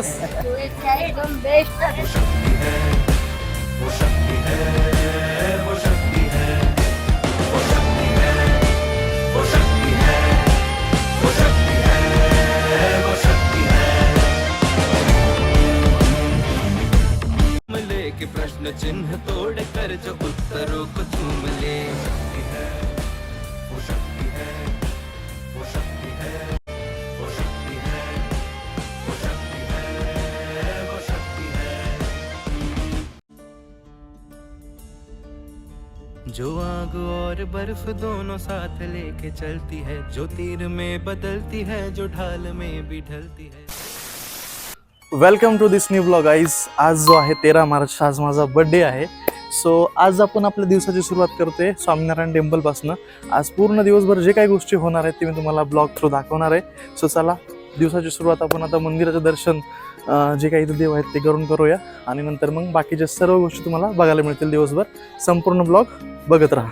है है है प्रश्न चिन्ह तोड़ कर जो उत्तरों को तुम आग और बर्फ दोनों साथ लेके चलती है। जो तीर में बदलती है जो ढाल में भी ढलती है। Welcome to this new blog eyes आज जो आहे तेरा मार्च आज माझा बर्थडे आहे. सो आज आपण आपल्या दिवसाची सुरुवात करतोय स्वामीनारायण टेम्पलपासनं आज पूर्ण दिवसभर जे काही गोष्टी होणार आहेत ते मी तुम्हाला ब्लॉग थ्रू दाखवणार आहे. सो चला दिवसाची सुरुवात आपण आता मंदिराचं दर्शन जे काही इथं देव आहेत ते करून करूया. आणि नंतर मग बाकीच्या सर्व गोष्टी तुम्हाला बघायला मिळतील दिवसभर. संपूर्ण ब्लॉग बघत राहा.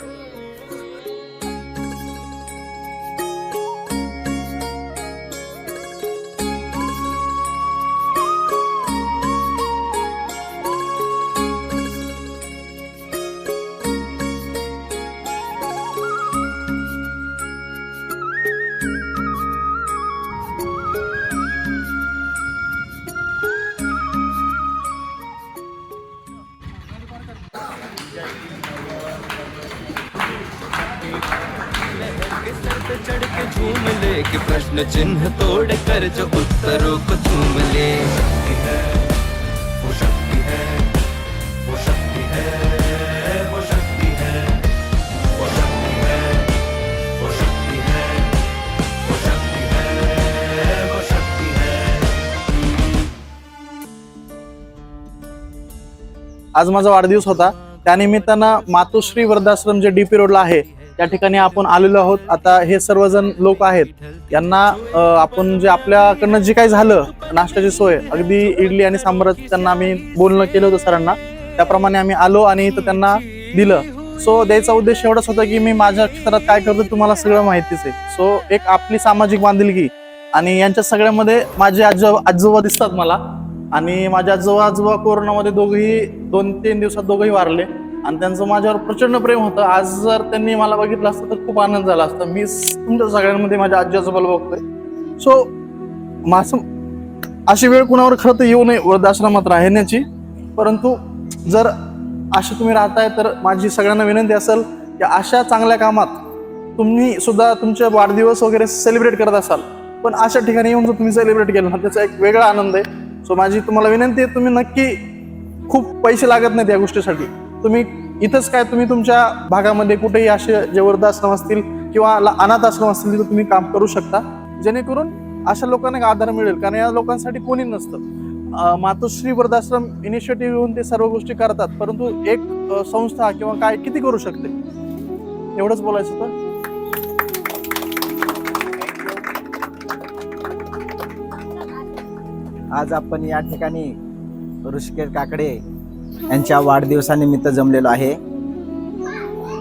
प्रश्न चिन्ह तोड़ कर जो उत्तरों को चूम ले। आज माझा वाढदिवस होता. त्यानिमित्तानं मातोश्री वृद्धाश्रम जे डीपी रोडला आहे त्या ठिकाणी आपण आलेलो आहोत. आता हे सर्वजण लोक आहेत. यांना आपण जे आपल्याकडनं जे काही झालं नाश्त्याची सोय अगदी इडली आणि सांबार त्यांना आम्ही बोलणं केलं होतं सरांना. त्याप्रमाणे आम्ही आलो आणि इथं त्यांना दिलं. सो द्यायचा उद्देश एवढाच होता की मी माझ्या क्षेत्रात काय करतो तुम्हाला सगळं माहितीच आहे. सो एक आपली सामाजिक बांधिलकी आणि यांच्या सगळ्यामध्ये माझे आजो आजोबा दिसतात मला. आणि माझ्या आजोबा आजोबा कोरोनामध्ये दोघेही दोन तीन दिवसात दोघेही वारले. आणि त्यांचं माझ्यावर प्रचंड प्रेम होतं. आज जर त्यांनी मला बघितलं असतं तर खूप आनंद झाला असता. मी तुमच्या सगळ्यांमध्ये माझ्या आजी आजोबाला बघतोय. सो माझं अशी वेळ कुणावर खरं तर येऊ नये वृद्धाश्रमात राहण्याची. परंतु जर असे तुम्ही राहताय तर माझी सगळ्यांना विनंती असेल की अशा चांगल्या कामात तुम्ही सुद्धा तुमचे वाढदिवस वगैरे सेलिब्रेट करत असाल. पण अशा ठिकाणी येऊन जर तुम्ही सेलिब्रेट केलं ना त्याचा एक वेगळा आनंद आहे. सो माझी तुम्हाला विनंती आहे तुम्ही नक्की खूप पैसे लागत नाहीत या गोष्टीसाठी. तुम्ही इथंच काय तुम्ही तुमच्या भागामध्ये कुठेही असे जे वृद्धाश्रम असतील किंवा अनाथ आश्रम असतील तिथं तुम्ही काम करू शकता. जेणेकरून अशा लोकांना एक आधार मिळेल. कारण या लोकांसाठी कोणी नसतं. मातोश्री वृद्धाश्रम इनिशिएटिव्ह घेऊन ते सर्व गोष्टी करतात. परंतु एक संस्था किंवा काय किती करू शकते? एवढंच बोलायचं होतं. आज आपण या ठिकाणी ऋषिकेश काकडे यांच्या वाढदिवसानिमित्त जमलेलो आहे.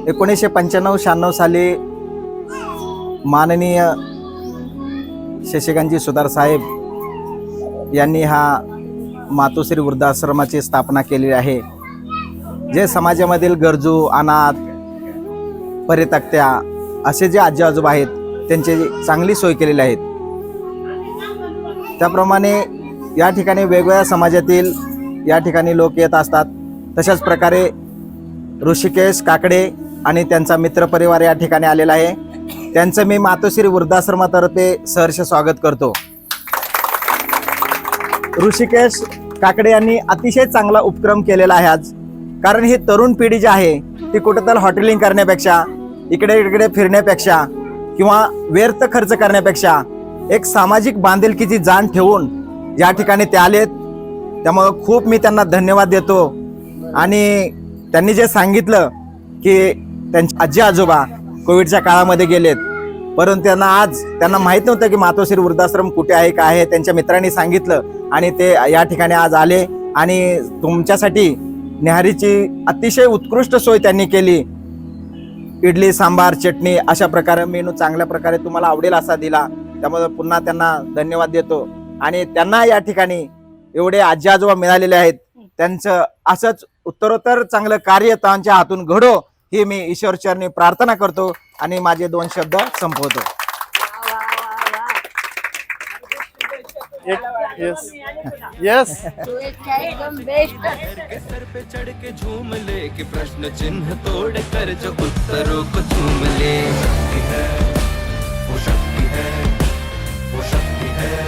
एकोणीसशे पंच्याण्णव शहाण्णव साली माननीय शशिकांतजी सुधार साहेब यांनी हा मातोश्री वृद्धाश्रमाची स्थापना केलेली आहे. जे समाजामधील गरजू अनाथ परितक्त्या असे जे आजी आजोबा आहेत त्यांची चांगली सोय केलेली आहेत त्याप्रमाणे या ठिकाणी वेगवेगळ्या समाजातील या ठिकाणी लोक येत असतात. तशाच प्रकारे ऋषिकेश काकडे आणि त्यांचा मित्रपरिवार या ठिकाणी आलेला आहे. त्यांचं मी मातोश्री वृद्धाश्रमातर्फे सहर्ष स्वागत करतो. ऋषिकेश काकडे यांनी अतिशय चांगला उपक्रम केलेला आहे आज. कारण ही तरुण पिढी जी आहे ती कुठेतरी हॉटेलिंग करण्यापेक्षा इकडे इकडे फिरण्यापेक्षा किंवा व्यर्थ खर्च करण्यापेक्षा एक सामाजिक बांधिलकीची जाण ठेवून या ठिकाणी ते आलेत. त्यामुळं खूप मी त्यांना धन्यवाद देतो. आणि त्यांनी जे सांगितलं की त्यांचे आजी आजोबा कोविडच्या काळामध्ये गेलेत. परंतु त्यांना आज त्यांना माहीत नव्हतं की मातोश्री वृद्धाश्रम कुठे आहे काय आहे त्यांच्या मित्रांनी सांगितलं आणि ते या ठिकाणी आज आले. आणि तुमच्यासाठी न्याहारीची अतिशय उत्कृष्ट सोय त्यांनी केली. इडली सांबार चटणी अशा प्रकारे मेनू चांगल्या प्रकारे तुम्हाला आवडेल असा दिला. त्यामुळे पुन्हा त्यांना धन्यवाद देतो. आणि त्यांना या ठिकाणी एवढे आजी आजोबा मिळालेले आहेत. त्यांचं असंच उत्तरोत्तर चांगलं कार्य त्यांच्या हातून घडो ही मी ईश्वरचरणी प्रार्थना करतो आणि माझे दोन शब्द संपवतो. येस सर पे चढ़ के झूम ले कि प्रश्न चिन्ह तोड़ कर जो उत्तरों को चूम ले शक्ति है वो शक्ति है वो शक्ति है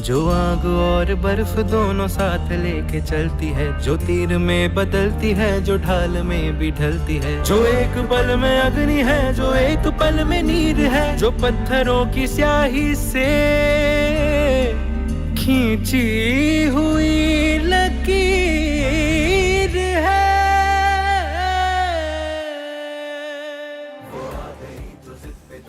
जो आग और बर्फ़ दोनों साथ लेके चलती है, जो तीर में बदलती है, जो ढाल में भी ढलती है। जो एक पल में अग्नि है, जो एक पल में नीर है, जो पत्थरों की स्याही से खींची हुई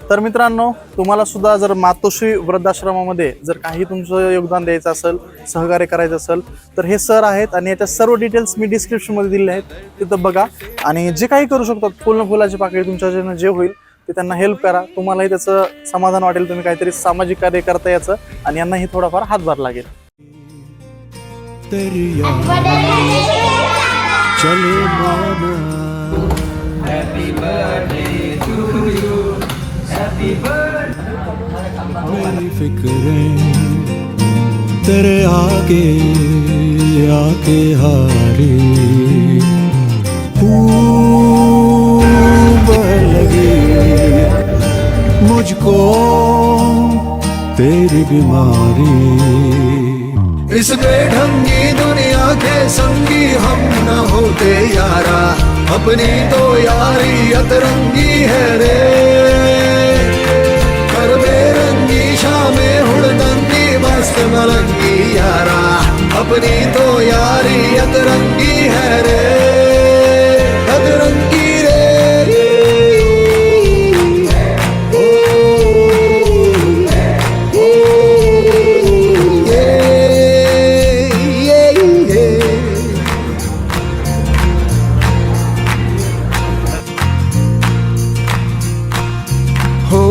तर मित्रांनो तुम्हाला सुद्धा जर मातोश्री वृद्धाश्रमामध्ये जर काही तुमचं योगदान द्यायचं असेल सहकार्य करायचं असेल तर हे सर आहेत आणि याच्या सर्व डिटेल्स मी डिस्क्रिप्शनमध्ये दिले आहेत. तिथं बघा. आणि जे काही करू शकतात फुल फुलाची पाकळी तुमच्या जे होईल ते त्यांना हेल्प करा. तुम्हालाही त्याचं समाधान वाटेल तुम्ही काहीतरी सामाजिक कार्य करता याचं आणि यांनाही थोडाफार हातभार लागेल. मेरी फिक्रें तेरे आगे आके हारी। ऊब लगी मुझको तेरी बीमारी। इस बेढंगी दुनिया के संगी हम न होते यारा। अपनी तो यारी अतरंगी है रे। रंगी यारा अपनी तो यारी अतरंगी है रे अतरंगी रे ओ, ये ये ये हो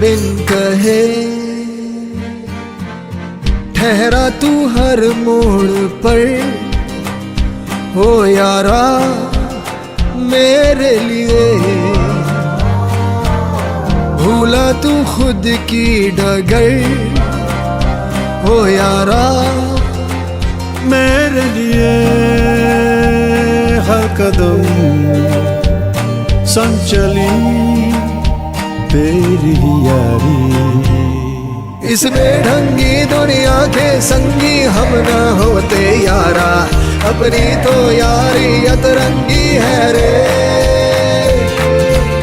बिन कहे ठहरा तू हर मोड़ पर। हो यारा मेरे लिए। भूला तू खुद की डगर। हो यारा मेरे लिए। हर कदम संचली तेरी यारी। इस बेढंगी दुनिया के संगी हम न होते यारा। अपनी तो यारी अतरंगी है रे।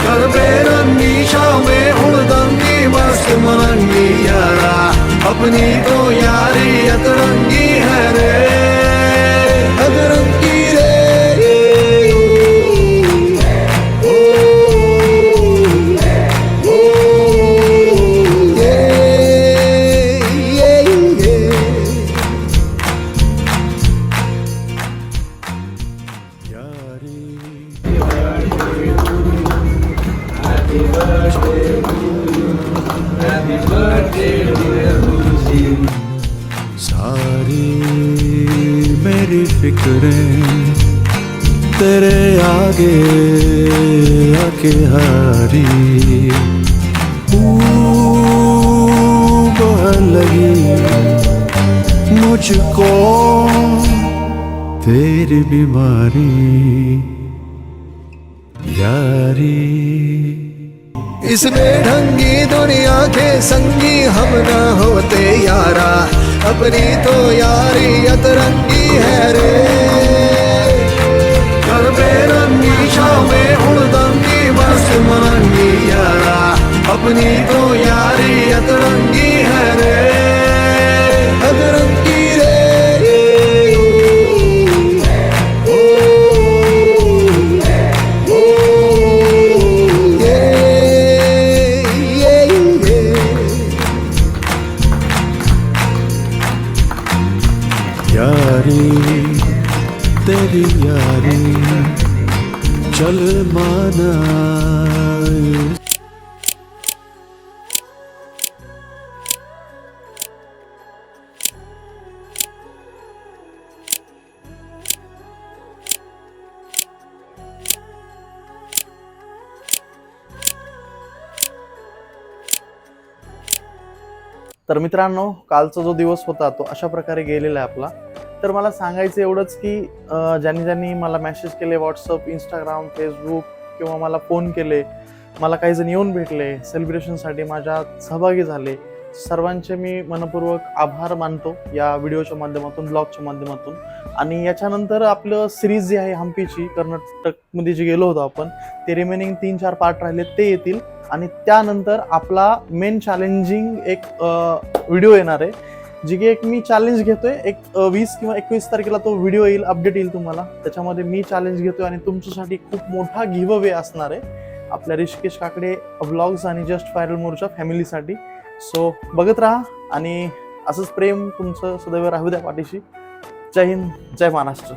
कर बेरंगी शामें उड़दंगी मस्त मनंगी यारा। अपनी तो यारी अतरंगी है रे। मेरी तेरे आगे आके हारी। ऊब लगी मुझको तेरी बीमारी। यारी। इस बेढंगी दुनिया के संगी, हम ना होते यारा। अपनी तो यारी अतरंगी है रे कर बेरंगी अपनी तो यारी तेरी यारी चल माना। तर मित्रांनो कालचा जो दिवस होता तो अशा प्रकारे गेलेला आहे आपला. तर मला सांगायचं एवढंच की ज्यांनी ज्यांनी मला मेसेज केले व्हॉट्सअप इंस्टाग्राम फेसबुक किंवा मला फोन केले मला काही जण येऊन भेटले सेलिब्रेशनसाठी माझ्या सहभागी झाले. सर्वांचे मी मनपूर्वक आभार मानतो या व्हिडिओच्या माध्यमातून ब्लॉगच्या माध्यमातून. आणि याच्यानंतर आपलं सिरीज जी आहे हम्पीची कर्नाटकमध्ये जे गेलो होतो आपण ते रिमेनिंग तीन चार पार्ट राहिले ते येतील. आणि त्यानंतर आपला मेन चॅलेंजिंग एक व्हिडिओ येणार आहे. जी की एक मी चॅलेंज घेतोय. एक वीस किंवा एकवीस तारखेला तो व्हिडिओ येईल अपडेट येईल तुम्हाला. त्याच्यामध्ये मी चॅलेंज घेतोय आणि तुमच्यासाठी खूप मोठा गिव्ह अवे असणार आहे. आपल्या ऋषिकेश काकडे व्लॉग्स आणि जस्ट व्हायरल मोरच्या फॅमिलीसाठी सो बघत राहा आणि असंच प्रेम तुमचं सदैव राहू द्या पाठीशी. जय हिंद जय महाराष्ट्र.